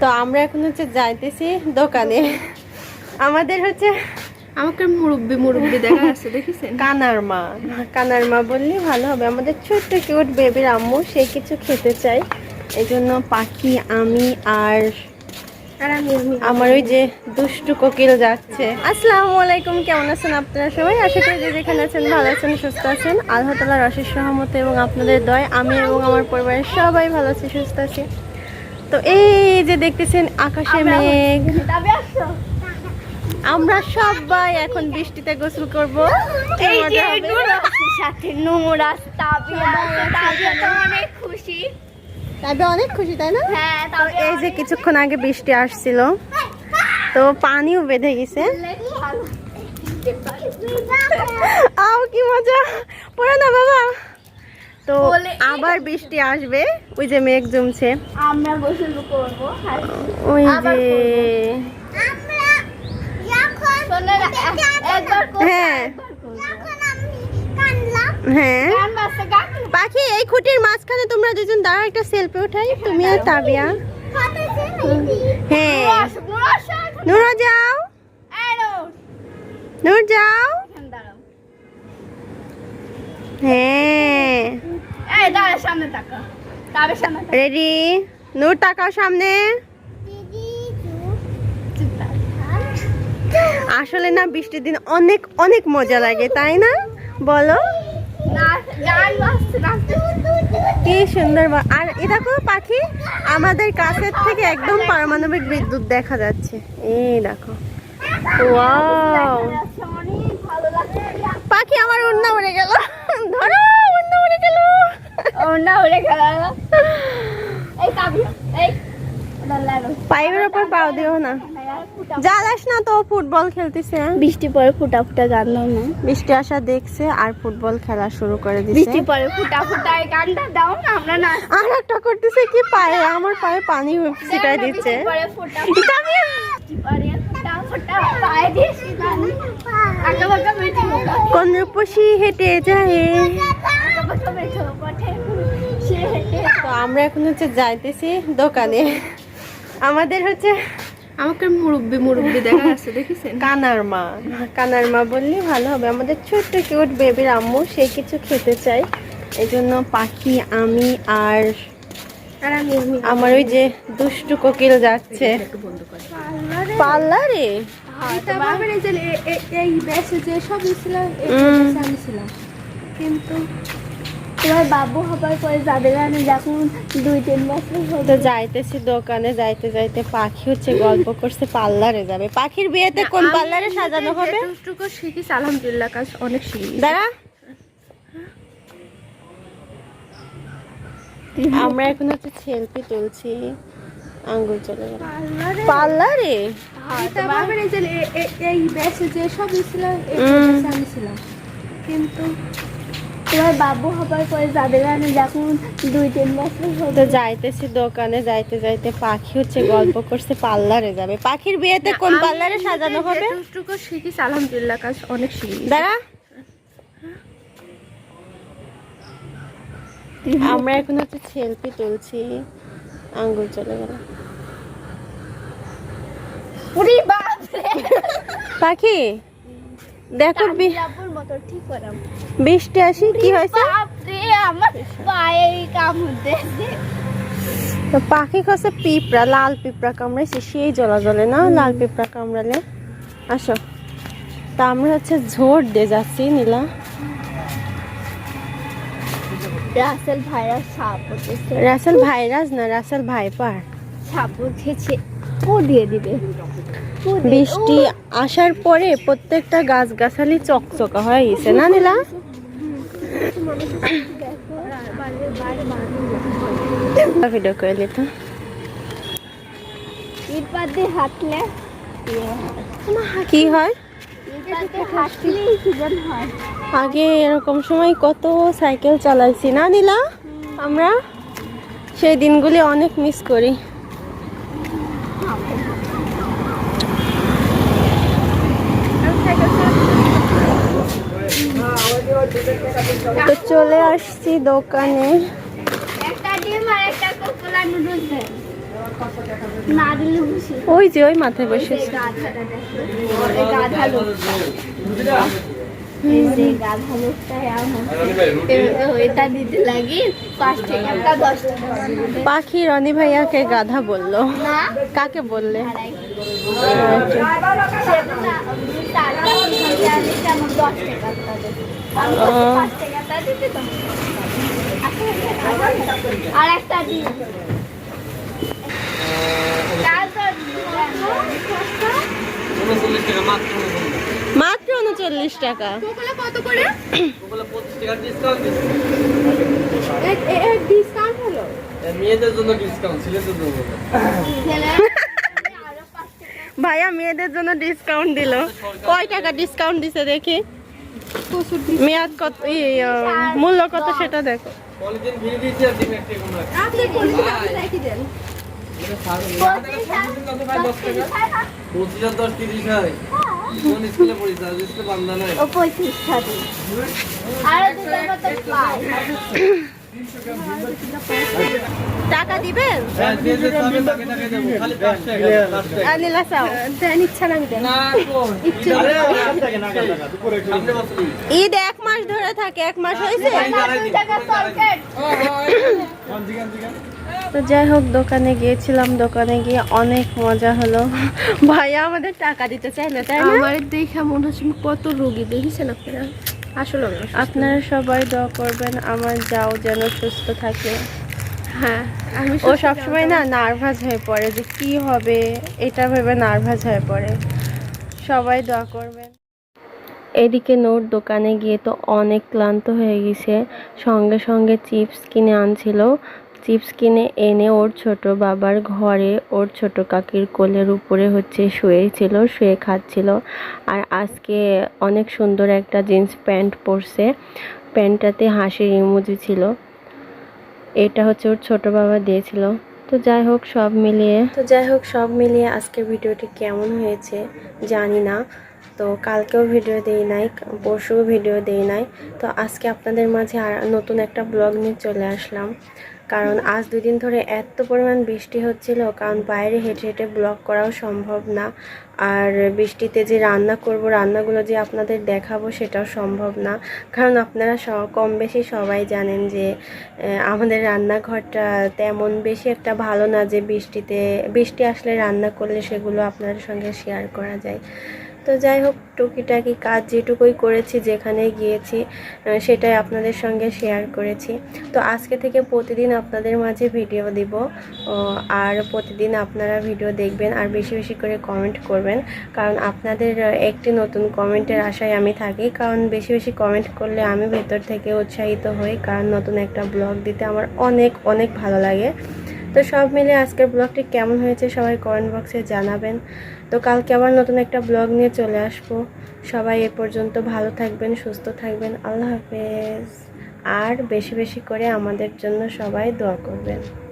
তো আমরা এখন হচ্ছে যাইতেছি দোকানে। আমাদের হচ্ছে আমাকে মুরব্বি মুরব্বি দেখা যাচ্ছে দেখেছেন? কানার মা। কানার মা বললে ভালো হবে। আমাদের ছোট্ট কিউট বেবির আম্মু সেই কিছু খেতে চাই এই জন্য পাখি আমি আর আর আমি আমি- আমার ওই যে দুষ্টু কোকিল যাচ্ছে। আসসালামু আলাইকুম কেমন আছেন আপনারা সবাই? আশা করি যে যেখানে আছেন ভালো আছেন সুস্থ আছেন। আল্লাহ তালার অশেষ সহমতে এবং আপনাদের দয় আমি এবং আমার পরিবারের সবাই ভালো আছি সুস্থ আছি। তো এই যে দেখতেছেন আকাশে মেঘ। আমরা সবাই এখন বৃষ্টিতে গোসল করব। এই যে সাথে তো অনেক খুশি। তবে অনেক খুশি তাই না? হ্যাঁ এই যে কিছুক্ষণ আগে বৃষ্টি আসছিল। তো পানিও বেঁধে গেছে। আও কি মজা। পড়ে না বাবা। তো আবার বৃষ্টি আসবে। ওই যে মেঘ জমছে। আমরা গোসল করব ওই যে হ্যাঁ। হ্যাঁ। পাখি এই খুঁটির মাঝখানে তোমরা দুজন দাঁড়া একটা সেলফি উঠাই। তুমি আর তাবিয়া। হ্যাঁ। নুরাস, যাও। নূর। যাও। হ্যাঁ। দাঁড়া, সামনে তাকা। তাবিয়ার সামনে রেডি নূর তাকাও সামনে। আসলে না বৃষ্টির দিন অনেক অনেক মজা লাগে তাই না? বলো। কি সুন্দর আর এ দেখো পাখি আমাদের কাছের থেকে একদম পারমাণবিক বিদ্যুৎ দেখা যাচ্ছে। এই দেখো। ওয়াও পাইপের উপর পাও দিও না। জ্বালাস না তো ফুটবল খেলতেছে। বৃষ্টি পরে ফুটা ফুটা গান দাও না বৃষ্টি আসা দেখছে আর ফুটবল খেলা শুরু করে দিছে। বৃষ্টি পরে ফুটা ফুটা এই গানটা দাও না আমরা না আর একটা করতেছে কি পায়ে? আমার পায়ে পানি ছিটাই দিচ্ছে। পরে ফুটা ফুটা কোন রূপসী হেঁটে যায়? তো আমরা এখন হচ্ছে যাইতেছি দোকানে। আমাদের হচ্ছে আমাকে মুরব্বি মুরব্বি দেখা যাচ্ছে দেখেছেন? কানার মা। কানার মা বললে ভালো হবে। আমাদের ছোট্ট কিউট বেবির আম্মু সেই কিছু খেতে চাই এই জন্য পাখি আমি আর আর আমি আমি। আমার ওই যে দুষ্টু কোকিল যাচ্ছে। পার্লারে? এই যে এ- এ- এই ব্যাসে যে সব ছিলাম কিন্তু বাবু হবার পরে যাদের আমি যখন দুই তিন বছর তো যাইতেছি দোকানে যাইতে যাইতে পাখি হচ্ছে গল্প করছে পার্লারে যাবে। পাখির বিয়েতে কোন পার্লারে সাজানো হবে? শিখিস আলহামদুলিল্লাহ কাজ অনেক শিখিস দাঁড়া। আমরা এখন হচ্ছে সেলফি তুলছি আঙ্গুল চলে গেল। পার্লারে? বাবার এই যে এ- এ- এই ব্যাসে যে সব ছিল এই উম। ব্যাসে আমি ছিলাম। কিন্তু তোমার বাবু হবার পরে যাদের আমি যখন দুই তিন বছর তো যাইতেছি দোকানে যাইতে যাইতে পাখি হচ্ছে গল্প করছে পার্লারে যাবে। পাখির বিয়েতে কোন পার্লারে সাজানো হবে? যতটুকু শিখিস আলহামদুলিল্লাহ কাজ অনেক শিখিস দাঁড়া। আমরা এখন হচ্ছে সেলফি তুলছি। আঙ্গুল চলে গেল। পাখি দেখো বৃষ্টি আসি কি হয়েছে? তো পাখি খসে পিঁপড়া লাল পিঁপড়া কামড়াইছে সেই জলা জলে না? লাল পিঁপড়া কামড়ালে। আসো। তা আমরা হচ্ছে ঝোর দিয়ে যাচ্ছি নীলা। রাসেল ভাইরাস সাপ রাসেল ভাইরাস না রাসেল ভাইপার? সাপ উঠেছে। ও দিয়ে দিবে। বৃষ্টি আসার পরে প্রত্যেকটা গাছ গাছালি চকচকা হয়ে গেছে না নীলা? ভিডিও করে হাঁটলে কি হয়? আগে এরকম সময় কত সাইকেল চালাইছি না নীলা? আমরা? সেই দিনগুলি অনেক মিস করি। তো চলে আসছি দোকানে। ওই যে ওই মাথায় বসেছে। এই গাধাটা দেখো এই গাধা লোকটা এই যে গাধা লোকটাই এটা দিতে লাগি পাঁচ টাকা দশ টাকা। পাখি রনি ভাইয়াকে গাধা বলল। কাকে বললে। আর একটা দিন। তারপর উনচল্লিশ টাকা। কত করে? ওগুলো পঁচিশ টাকা ডিসকাউন্ট হলো? মেয়েদের জন্য ডিসকাউন্ট ছেলেদের জন্য না। আরও পাঁচ টাকা ভাইয়া মেয়েদের জন্য ডিসকাউন্ট দিল। কয় টাকা ডিসকাউন্ট দিছে দেখি? মেয়াদ কত মূল্য কত সেটা দেখো? দশ টাকা? পঁচিশ দশ তিরিশ হয়। কোন? স্কুলে পড়িস আর স্কুলে বান্ধা নাই ও পঁচিশ ছাড়ি আর দুটার মতো পাই টাকা দিবেন হ্যাঁ। ঈদ এক মাস ধরে থাকে এক মাস হয়েছে? তো যাই হোক দোকানে গিয়েছিলাম। দোকানে গিয়ে অনেক মজা হলো। ভাইয়া আমাদের টাকা দিতে তাই না? আমার দেখা মনে হচ্ছে কত রোগী দেখেছেন আপনারা? আসলে আপনারা সবাই দোয়া করবেন আমার যাও যেন সুস্থ থাকে। হ্যাঁ আমি ও সবসময় না নার্ভাস হয়ে পড়ে যে কি হবে এটা ভেবে নার্ভাস হয়ে পড়ে। সবাই দোয়া করবেন। এদিকে নোট দোকানে গিয়ে তো অনেক ক্লান্ত হয়ে গেছে। সঙ্গে সঙ্গে চিপস কিনে আনছিল। চিপস কিনে এনে ওর ছোট বাবার ঘরে, ওর ছোট কাকির কোলের উপরে হচ্ছে শুয়েছিল, শুয়ে খাচ্ছিল। আর আজকে অনেক সুন্দর একটা জিন্স প্যান্ট পরছে। প্যান্টটাতে হাসির ইমোজি ছিল। এটা হচ্ছে ওর ছোট বাবা দিয়েছিল। তো যাই হোক, সব মিলিয়ে। তো যাই হোক, সব মিলিয়ে আজকে ভিডিওটি কেমন হয়েছে জানি না। তো কালকেও ভিডিও দেই নাই, পরশুও ভিডিও দেই নাই। তো আজকে আপনাদের মাঝে আর নতুন একটা ব্লগ নিয়ে চলে আসলাম। কারণ আজ দুদিন ধরে এত পরিমাণ বৃষ্টি হচ্ছিল, কারণ বাইরে হেঁটে হেঁটে ব্লগ করাও সম্ভব না। আর বৃষ্টিতে যে রান্না করব, রান্নাগুলো যে আপনাদের দেখাবো সেটাও সম্ভব না। কারণ আপনারা কম বেশি সবাই জানেন যে আমাদের রান্নাঘরটা তেমন বেশি একটা ভালো না যে বৃষ্টিতে, বৃষ্টি আসলে রান্না করলে সেগুলো আপনাদের সঙ্গে শেয়ার করা যায়। তো যাই হোক, টুকিটাকি কাজ যেটুকুই করেছি যেখানে গিয়েছি সেটাই আপনাদের সঙ্গে শেয়ার করেছি। তো আজকে থেকে প্রতিদিন আপনাদের মাঝে ভিডিও দিব। আর প্রতিদিন আপনারা ভিডিও দেখবেন আর বেশি বেশি করে কমেন্ট করবেন। কারণ আপনাদের একটি নতুন কমেন্টের আশায় আমি থাকি। কারণ বেশি বেশি কমেন্ট করলে আমি ভেতর থেকে উৎসাহিত হই। কারণ নতুন একটা ব্লগ দিতে আমার অনেক অনেক ভালো লাগে। তো সব মিলে আজকের ব্লগটি কেমন হয়েছে সবাই কমেন্ট বক্সে জানাবেন। তো কালকে আবার নতুন একটা ব্লগ নিয়ে চলে আসব। সবাই এ পর্যন্ত ভালো থাকবেন, সুস্থ থাকবেন। আল্লাহ হাফেজ। আর বেশি বেশি করে আমাদের জন্য সবাই দোয়া করবেন।